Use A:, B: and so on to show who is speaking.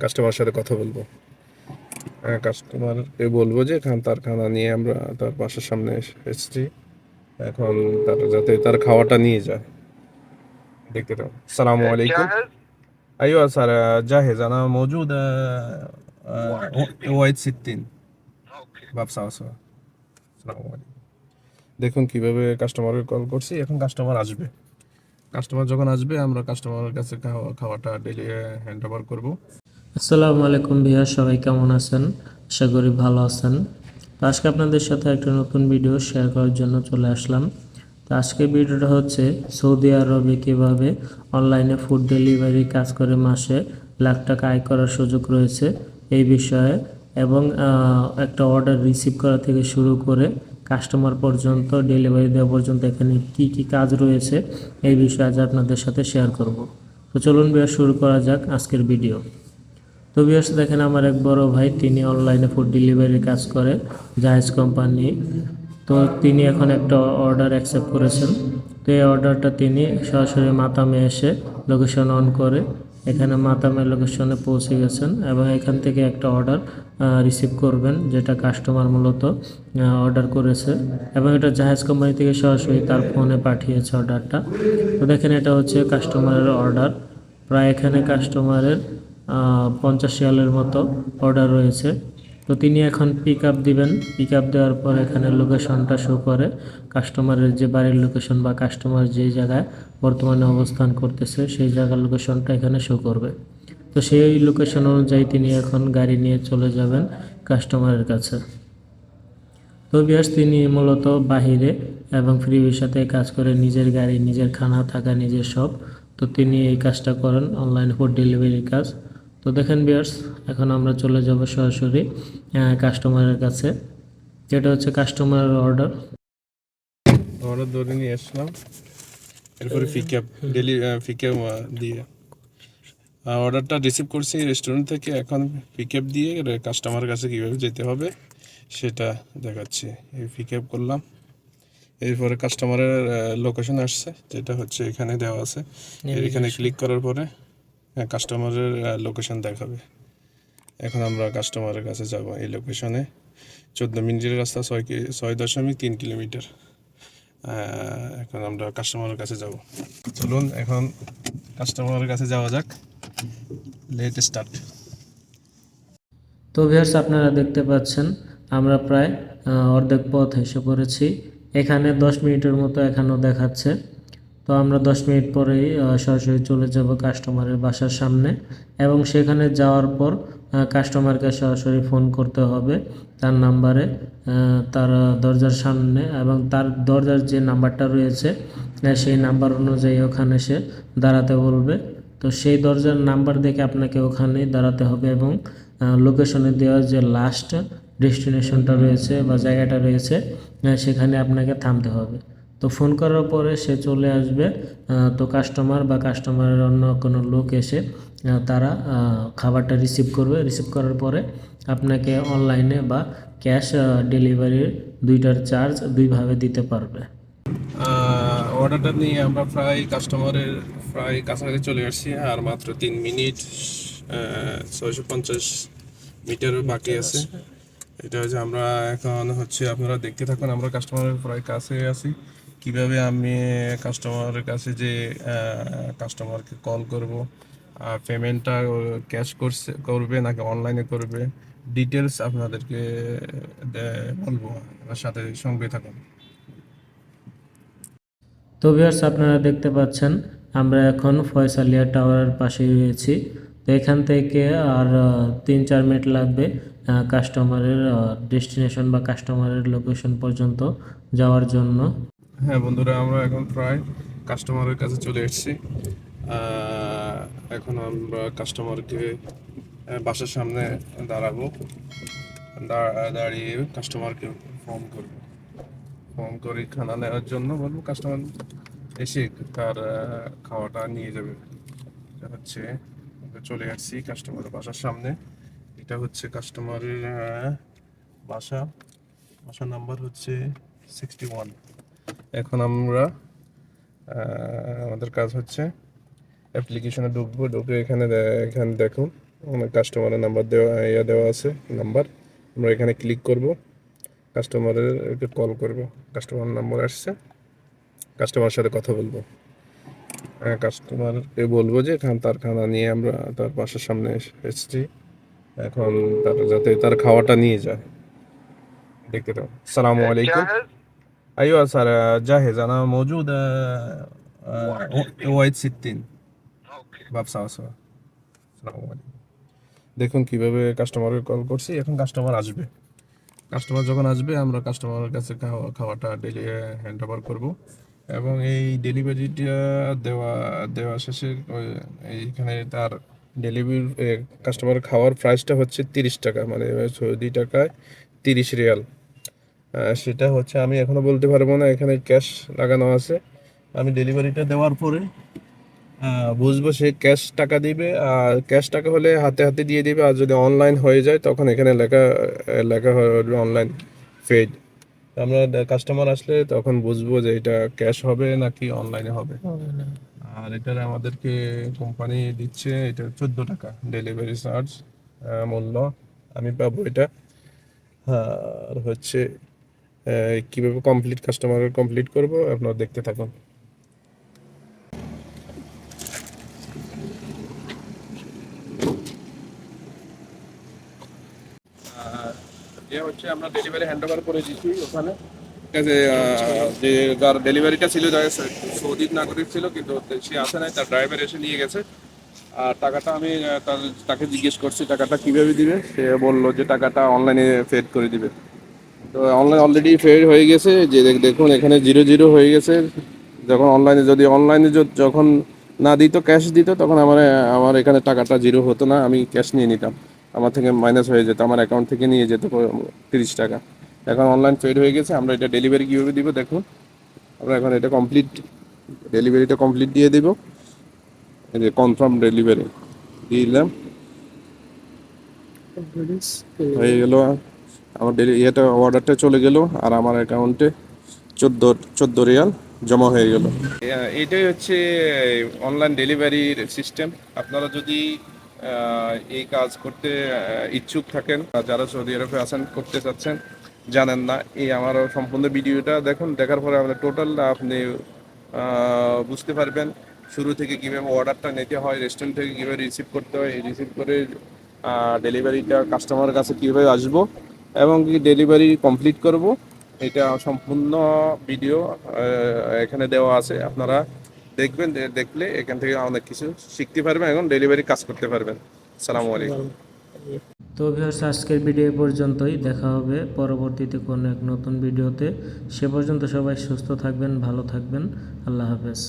A: Customer সাথে কথা বলবো হ্যাঁ কাস্টমারকে বলবো যে খান তার খানা নিয়ে আমরা তার বাসার সামনে এস- এসেছি এখন তার যাতে তার খাওয়াটা নিয়ে যায় দেখতে দাও সালামু আলাইকুম
B: جاهز؟
A: ايوه صار جاهز انا موجود آه، آه، وايد 60
B: اوكي
A: باب سوا سوا আসসালামু আলাইকুম দেখুন কিভাবে কাস্টমারকে কল করছি এখন কাস্টমার আসবে কাস্টমার যখন আসবে আমরা কাস্টমারের কাছে খাওয়া খাওয়াটা ডেলি হ্যান্ড ওভার করবো
C: আসসালামু আলাইকুম ভিয়া সবাই কেমন আছেন? আশা করি ভালো আছেন। তো আজকে আপনাদের সাথে একটা নতুন ভিডিও শেয়ার করার জন্য চলে আসলাম। তো আজকে ভিডিওটা হচ্ছে সৌদি আরবে কীভাবে অনলাইনে ফুড ডেলিভারি কাজ করে মাসে লাখ টাকা আয় করার সুযোগ রয়েছে এই বিষয়ে এবং একটা অর্ডার রিসিভ করা থেকে শুরু করে কাস্টমার পর্যন্ত ডেলিভারি দেওয়া পর্যন্ত এখানে কি কি কাজ রয়েছে এই বিষয়ে আজ আপনাদের সাথে শেয়ার করব। তো চলুন বিয়া শুরু করা যাক আজকের ভিডিও তো দেখেন আমার এক বড় ভাই, তিনি অনলাইনে ফুড ডেলিভারির কাজ করে, জাহাজ কোম্পানি তো তিনি এখন একটা অর্ডার অ্যাকসেপ্ট করেছেন। তো এই অর্ডারটা তিনি সরাসরি মাতামে এসে লোকেশন অন করে, এখানে মাতামে লোকেশনে পৌঁছে গেছেন এবং এখান থেকে একটা অর্ডার রিসিভ করবেন, যেটা কাস্টমার মূলত অর্ডার করেছে। এবং এটা জাহাজ কোম্পানি থেকে সরাসরি তার ফোনে পাঠিয়েছে অর্ডারটা তো দেখেন এটা হচ্ছে কাস্টমারের অর্ডার প্রায় এখানে কাস্টমারের পঞ্চাশ শিয়ালের মতো অর্ডার রয়েছে। তো তিনি এখন পিক আপ দিবেন। পিক আপ দেওয়ার পর এখানে লোকেশনটা শো করে। কাস্টমারের যে বাড়ির লোকেশন বা কাস্টমার যেই জায়গায় বর্তমানে অবস্থান করতেছে, সেই জায়গার লোকেশনটা এখানে শো করবে। তো সেই লোকেশন অনুযায়ী তিনি এখন গাড়ি নিয়ে চলে যাবেন কাস্টমারের কাছে। তো বিয়াস, তিনি মূলত বাহিরে এবং ফ্রিবির সাথে কাজ করে নিজের গাড়ি, নিজের খানা থাকা, নিজের সব। তো তিনি এই কাজটা করেন অনলাইন ফুড ডেলিভারির কাজ। তো দেখেন বিয়ার্স এখন আমরা চলে যাব সরাসরি কাস্টমারের কাছে। যেটা হচ্ছে কাস্টমারের অর্ডার
A: অর্ডার ধরে নিয়ে আসলাম। এরপরে পিকআপ ডেলি পিকআপ দিয়ে। অর্ডারটা রিসিভ করছি রেস্টুরেন্ট থেকে। এখন পিকআপ দিয়ে কাস্টমারের কাছে কীভাবে যেতে হবে সেটা দেখাচ্ছি। এই পিকআপ করলাম। এরপরে কাস্টমারের লোকেশন আসছে যেটা হচ্ছে এখানে দেওয়া আছে। এখানে ক্লিক করার পরে কাস্টমারের লোকেশন দেখাবে। এখন আমরা কাস্টমারের কাছে যাব এই লোকেশনে চোদ্দ মিনিটের রাস্তা, ছয় ছয় দশমিক তিন কিলোমিটার। এখন আমরা কাস্টমারের কাছে যাব। চলুন, এখন কাস্টমারের কাছে যাওয়া যাক। লেট স্টার্ট
C: তো ভিউয়ার্স আপনারা দেখতে পাচ্ছেন, আমরা প্রায় অর্ধেক পথ এসে পড়েছি। এখানে দশ মিনিটের মতো এখানেও দেখাচ্ছে। তো আমরা দশ মিনিট পরেই সরাসরি চলে যাব কাস্টমারের বাসার সামনে এবং সেখানে যাওয়ার পর কাস্টমারকে সরাসরি ফোন করতে হবে তার নাম্বারে তার দরজার সামনে এবং তার দরজার যে নাম্বারটা রয়েছে সেই নাম্বার অনুযায়ী ওখানে সে দাঁড়াতে বলবে। তো সেই দরজার নাম্বার দেখে আপনাকে ওখানে দাঁড়াতে হবে এবং লোকেশনে দেওয়া যে লাস্ট ডেস্টিনেশনটা রয়েছে বা জায়গাটা রয়েছে সেখানে আপনাকে থামতে হবে। তো ফোন করার পরে সে চলে আসবে তো কাস্টমার বা কাস্টমারের অন্য কোনো লোক এসে তারা খাবারটা রিসিভ করবে। রিসিভ করার পরে আপনাকে অনলাইনে বা ক্যাশ ডেলিভারির দুইটার চার্জ দুইভাবে দিতে পারবে।
A: অর্ডারটা নিয়ে আমরা প্রায় কাস্টমারের প্রায় কাছাকাছি চলে আসছি আর মাত্র তিন মিনিট ছয়শো পঞ্চাশ মিটার বাকি আছে। এটা হচ্ছে আমরা এখন হচ্ছে আপনারা দেখতে থাকুন আমরা কাস্টমারের প্রায় কাছে আছি। কীভাবে আমি কাস্টমারের কাছে যে কাস্টমারকে কল করব পেমেন্টটা ক্যাশ করছে, করবে নাকি অনলাইনে করবে ডিটেলস আপনাদেরকে বলব সাথে সঙ্গে থাকুন।
C: তো ভিউয়ার্স আপনারা দেখতে পাচ্ছেন, আমরা এখন ফয়সালিয়া টাওয়ারের পাশেই রয়েছি। তো এখান থেকে আর তিন চার মিনিট লাগবে কাস্টমারের ডেস্টিনেশন বা কাস্টমারের লোকেশন পর্যন্ত যাওয়ার জন্য।
A: হ্যাঁ বন্ধুরা, আমরা এখন প্রায় কাস্টমারের কাছে চলে এসেছি। এখন আমরা কাস্টমারকে বাসার সামনে দাঁড়াবো। দাঁড়িয়ে কাস্টমারকে ফোন করব। ফোন করে খানা নেওয়ার জন্য বলব কাস্টমার এসে তার খাওয়াটা নিয়ে যাবে। এটা হচ্ছে চলে আসছি কাস্টমারের বাসার সামনে। এটা হচ্ছে কাস্টমারের বাসা। বাসা নাম্বার হচ্ছে সিক্সটি ওয়ান এখন আমরা আমাদের কাজ হচ্ছে অ্যাপ্লিকেশনে ঢুকবো ঢুকে এখানে এখানে দেখুন আমার কাস্টমারের নাম্বার দেওয়া ইয়া দেওয়া আছে নাম্বার আমরা এখানে ক্লিক করব কাস্টমারের কল করব কাস্টমার নাম্বার আসছে কাস্টমার সাথে কথা বলব। হ্যাঁ, কাস্টমারকে বলব যে এখান তার খানা নিয়ে আমরা তার বাসার সামনে এসেছি। এখন তার যাতে তার খাওয়াটা নিয়ে যায়। দেখতে দাও সালামু আচ্ছা,
B: আলাইকুম।
A: ايوه صار جاهز انا موجود آه، آه، وايد 60
B: اوكي
A: বাপ সাওয়া সাওয়া আসসালামু আলাইকুম দেখুন কিভাবে কাস্টমারকে কল করছি এখন কাস্টমার আসবে কাস্টমার যখন আসবে আমরা কাস্টমারের কাছে খাওয়া খাওয়াটা ডেলি হ্যান্ড ওভার করবো এবং এই ডেলিভারিটা দেওয়া দেওয়া শেষে ওই- এইখানে তার ডেলিভারি কাস্টমার খাওয়ার প্রাইসটা হচ্ছে তিরিশ টাকা মানে সৌদি টাকায় তিরিশ রিয়াল আহ, সেটা হচ্ছে আমি এখনও বলতে পারব না এখানে ক্যাশ লাগানো আছে। আমি ডেলিভারিটা দেওয়ার পরে বুঝব সে ক্যাশ টাকা দিবে আর ক্যাশ টাকা হলে হাতে হাতে দিয়ে দিবে আর যদি অনলাইন হয়ে যায় তখন এখানে লেখা লেখা হবে অনলাইন পেড আমরা কাস্টমার আসলে তখন বুঝব যে এটা ক্যাশ হবে নাকি অনলাইনে হবে। আর এটার আমাদেরকে কোম্পানি দিচ্ছে এটা চোদ্দ টাকা ডেলিভারি চার্জ মূল্য। আমি পাবো এটা। আর হচ্ছে কীভাবে কমপ্লিট কাস্টমারের কমপ্লিট করব, আপনারা দেখতে থাকুন। হচ্ছে আমরা ডেলিভারি করে দিচ্ছি ওখানে। যে যার ডেলিভারিটা ছিল নাগরিক ছিল, কিন্তু সে আসে নাই, তার ড্রাইভার এসে নিয়ে গেছে। আর টাকাটা আমি তাকে জিজ্ঞেস করছি, টাকাটা কীভাবে দিবে? সে বলল যে টাকাটা অনলাইনে ফেড করে দিবে। তো অনলাইন অলরেডি ফেড হয়ে গেছে যে দেখ- দেখুন এখানে জিরো জিরো হয়ে গেছে। যখন অনলাইনে যদি অনলাইনে যখন না দিত ক্যাশ দিত তখন আমার আমার এখানে টাকাটা জিরো হতো না আমি ক্যাশ নিয়ে নিতাম। আমার থেকে মাইনাস হয়ে যেত আমার অ্যাকাউন্ট থেকে নিয়ে যেত তিরিশ টাকা। এখন অনলাইন পেড হয়ে গেছে আমরা এটা ডেলিভারি কীভাবে দিব দেখুন। আমরা এখন এটা কমপ্লিট ডেলিভারিটা কমপ্লিট দিয়ে দিব। এই যে কনফার্ম ডেলিভারি দিয়ে দিলাম। হয়ে গেল। আমার ডেলি ইয়েটা অর্ডারটা চলে গেল আর আমার অ্যাকাউন্টে চোদ্দ চোদ্দ রিয়াল জমা হয়ে গেল। এটাই হচ্ছে অনলাইন ডেলিভারির সিস্টেম আপনারা যদি এই কাজ করতে ইচ্ছুক থাকেন যারা সৌদি আরবে আসেন করতে চাচ্ছেন, জানেন না, এই আমার সম্পূর্ণ ভিডিওটা দেখুন, দেখার পরে আমাদের টোটাল আপনি বুঝতে পারবেন শুরু থেকে কীভাবে অর্ডারটা নিতে হয় রেস্টুরেন্ট থেকে কীভাবে রিসিভ করতে হয় রিসিভ করে ডেলিভারিটা কাস্টমারের কাছে কীভাবে আসব। এবং ডেলিভারি কমপ্লিট করব, এটা সম্পূর্ণ ভিডিও এখানে দেওয়া আছে। আপনারা দেখবেন দেখলে এখান থেকে অনেক কিছু শিখতে পারবেন এবং ডেলিভারি কাজ করতে পারবেন। সালামু আলাইকুম।
C: তো ভিউয়ার্স আজকের ভিডিও পর্যন্তই। দেখা হবে পরবর্তীতে কোনো এক নতুন ভিডিওতে সে পর্যন্ত সবাই সুস্থ থাকবেন, ভালো থাকবেন। আল্লাহ হাফেজ।